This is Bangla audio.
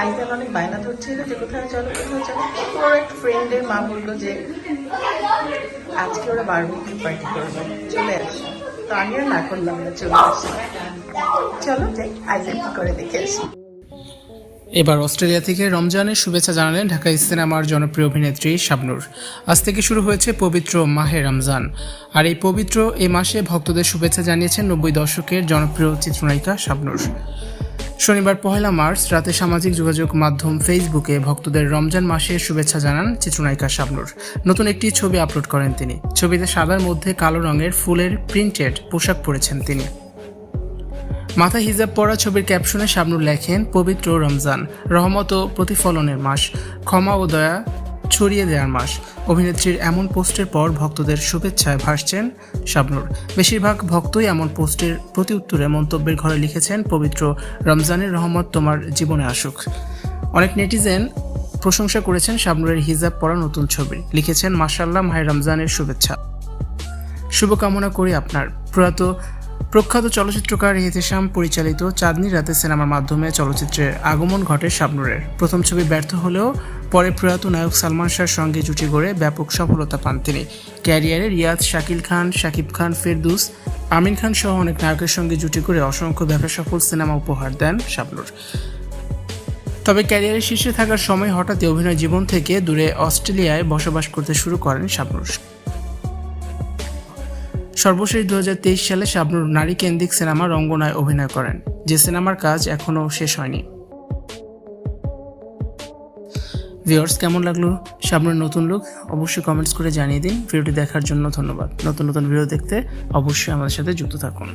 আইজান অনেক বায়না ধরছিল যে কোথায় চলো কোথায় চলো। ওর এক ফ্রেন্ডের মা বলল যে, আজকে ওরা বারবিকিউ পার্টি করবে, চলে আসো। তো আমি আর না করলাম না, চলে আসি চলো যাই আইজান কি করে দেখে আসি। এবার অস্ট্রেলিয়া থেকে রমজানের শুভেচ্ছা জানালেন ঢাকা সিনেমার জনপ্রিয় অভিনেত্রী শাবনূর। আজ থেকে শুরু হয়েছে পবিত্র মাহে রমজান। আর এই পবিত্র এ মাসে ভক্তদের শুভেচ্ছা জানিয়েছেন নব্বই দশকের জনপ্রিয় চিত্রনায়িকা শাবনূর। শনিবার পহেলা মার্চ রাতে সামাজিক যোগাযোগ মাধ্যম ফেসবুকে ভক্তদের রমজান মাসের শুভেচ্ছা জানান চিত্রনায়িকা শাবনুর। নতুন একটি ছবি আপলোড করেন তিনি। ছবিতে সাদার মধ্যে কালো রঙের ফুলের প্রিন্টেড পোশাক পরেছেন তিনি। মাথা হিজাব পরা ছবির ক্যাপশনে শাবনুর লেখেন, পবিত্র রমজান, রহমত ও প্রতিফলনের মাস, ক্ষমা ও দয়া ছড়িয়ে দেওয়ার মাস। অভিনেত্রীর এমন পোস্টের পর ভক্তদের শুভেচ্ছায় ভাসছেন শাবনুর। বেশিরভাগ ভক্তই এমন পোস্টের প্রতি উত্তরে মন্তব্যের ঘরে লিখেছেন, পবিত্র রমজানের রহমত তোমার জীবনে আসুক। অনেক নেটিজেন প্রশংসা করেছেন শাবনুরের হিজাব পরা নতুন ছবি। লিখেছেন মাসাল্লাহ মাহে রমজানের শুভেচ্ছা। শুভকামনা করি আপনার। প্রয়াত প্রখ্যাত চলচ্চিত্রকার ইহতেশাম পরিচালিত চাঁদনি রাতে সিনেমার মাধ্যমে চলচ্চিত্রের আগমন ঘটে শাবনুরের। প্রথম ছবি ব্যর্থ হলেও পরে প্রয়াত নায়ক সালমান শাহর সঙ্গে জুটি গড়ে ব্যাপক সফলতা পান তিনি। ক্যারিয়ারে রিয়াজ শাকিল খান, শাকিব খান, ফেরদুস আমির খান সহ অনেক নায়কের সঙ্গে জুটি করে অসংখ্য ব্যবসা সফল সিনেমা উপহার দেন শাবনুর। তবে ক্যারিয়ারের শীর্ষে থাকার সময় হঠাৎই অভিনয় জীবন থেকে দূরে অস্ট্রেলিয়ায় বসবাস করতে শুরু করেন শাবনুর। সর্বশেষ দু হাজার তেইশ সালে শাবনুর নারী কেন্দ্রিক সিনেমা রঙ্গনায় অভিনয় করেন, যে সিনেমার কাজ এখনও শেষ হয়নি। ভিউয়ার্স, কেমন লাগল শাবনুর নতুন লোক? অবশ্যই কমেন্টস করে জানিয়ে দিন। ভিডিওটি দেখার জন্য ধন্যবাদ। নতুন নতুন ভিডিও দেখতে অবশ্যই আমাদের সাথে যুক্ত থাকুন।